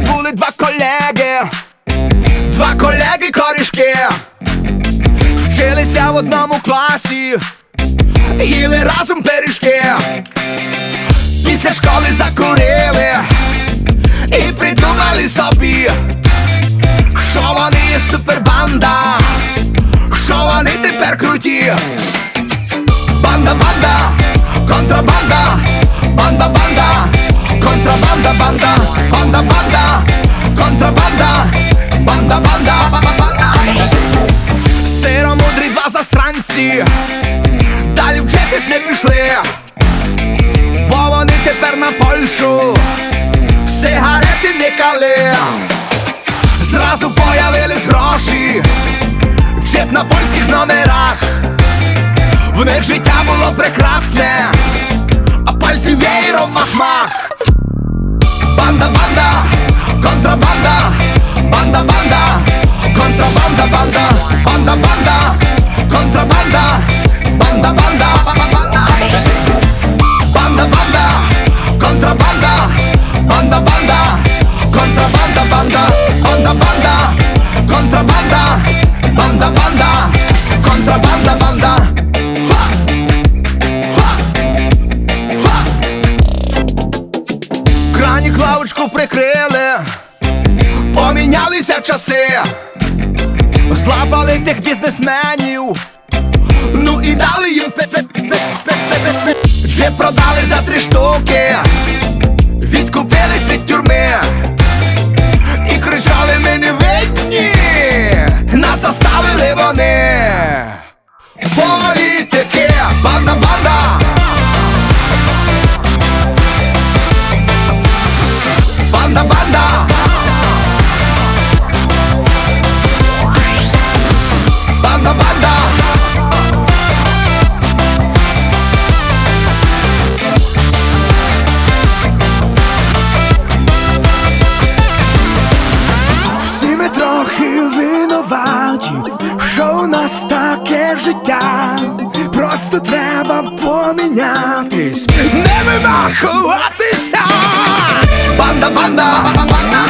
були два колеги, два колеги корішки, вчилися в одному класі, їли разом пиріжки, після школи закурили. І придумали собі, що вони є супербанда, що вони тепер круті. Засранці, далі вчитись не пішли, бо вони тепер на Польщу. Сигарети никали. Зразу появились гроші, джип на польських номерах. В них життя було прекрасне, а пальці веєром мах-мах. Банда, контрабанда, банда. Ха! Ха! Ха! Крані клавочку прикрили, помінялися часи, злапали тих бізнесменів, ну і дали їм пе-пе-пе-пе-пе-пе. Джип продали за три штуки, життя. Просто треба помінятись, не вимахуватися. Банда, банда, банда,